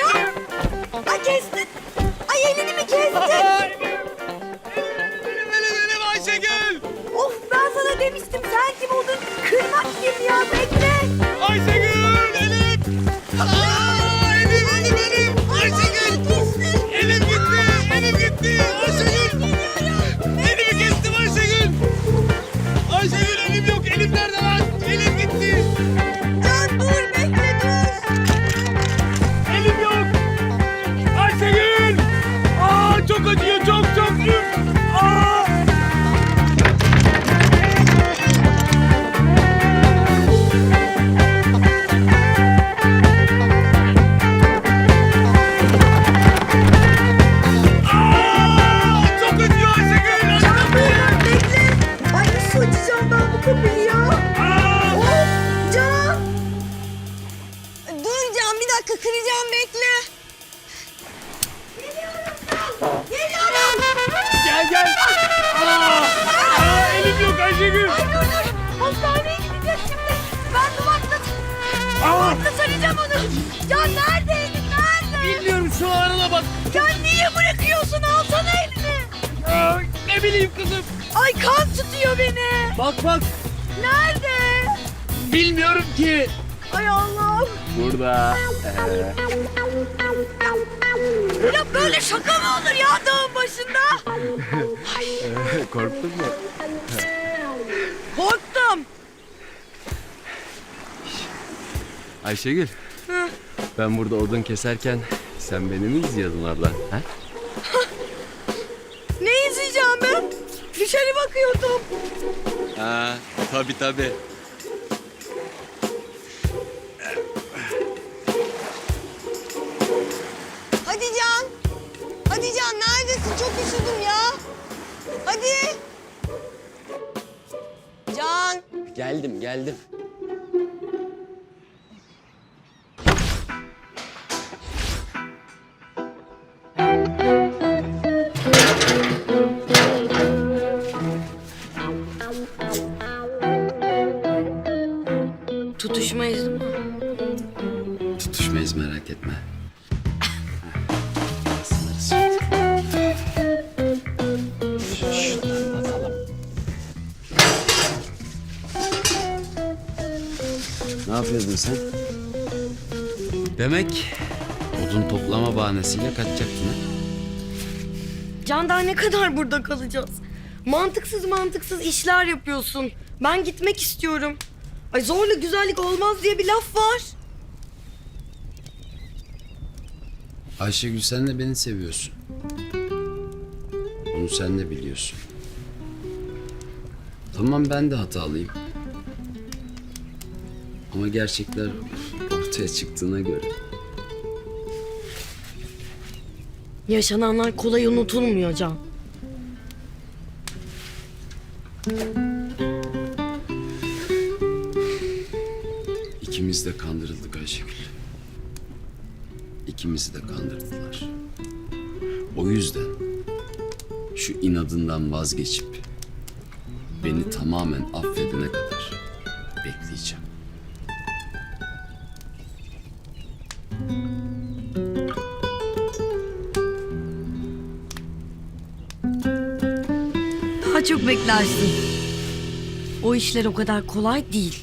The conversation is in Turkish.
ya! Ay kestin! Ay elini mi kestin? Bileyim kızım. Ay kan tutuyor beni. Bak bak. Nerede? Bilmiyorum ki. Ay Allah'ım. Burada. Ya böyle şaka mı olur ya dağın başında? Korktun mu? Korktum. Ayşegül. Ben burada odun keserken sen beni mi izliyordun abla? Ha? Ben? Dışarı bakıyordum. Ha, tabii tabii. Hadi Can. Hadi Can neredesin? Çok üşüdüm ya. Hadi. Can. Geldim geldim. Tutuşmayız merak etme. Ne yapıyordun sen? Demek odun toplama bahanesiyle kaçacaktın ha? Can daha ne kadar burada kalacağız? Mantıksız mantıksız işler yapıyorsun. Ben gitmek istiyorum. Ay zorla güzellik olmaz diye bir laf var. Ayşegül sen de beni seviyorsun. Bunu sen de biliyorsun. Tamam ben de hatalıyım. Ama gerçekler ortaya çıktığına göre. Yaşananlar kolay unutulmuyor Can. İkimiz de kandırıldık Ayşegül. İkimizi de kandırdılar. O yüzden şu inadından vazgeçip beni tamamen affedene kadar bekleyeceğim. Daha çok beklersin. O işler o kadar kolay değil.